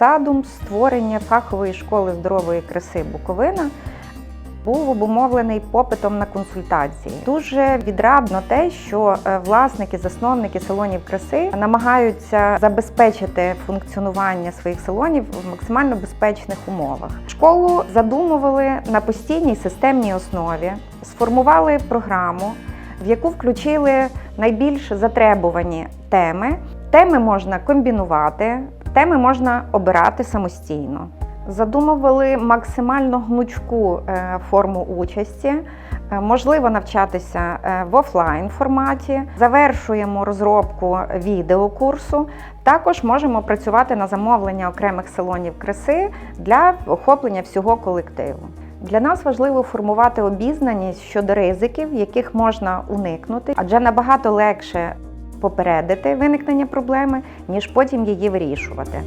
Задум створення фахової школи здорової краси Буковина був обумовлений попитом на консультації. Дуже відрадно те, що е, власники, засновники салонів краси намагаються забезпечити функціонування своїх салонів в максимально безпечних умовах. Школу задумували на постійній системній основі, сформували програму, в яку включили найбільш затребувані теми. Теми можна комбінувати, теми можна обирати самостійно. Задумували максимально гнучку е, форму участі. Е, Можливо навчатися е, в офлайн форматі. Завершуємо розробку відеокурсу. Також можемо працювати на замовлення окремих салонів краси для охоплення всього колективу. Для нас важливо формувати обізнаність щодо ризиків, яких можна уникнути, адже набагато легше попередити виникнення проблеми, ніж потім її вирішувати.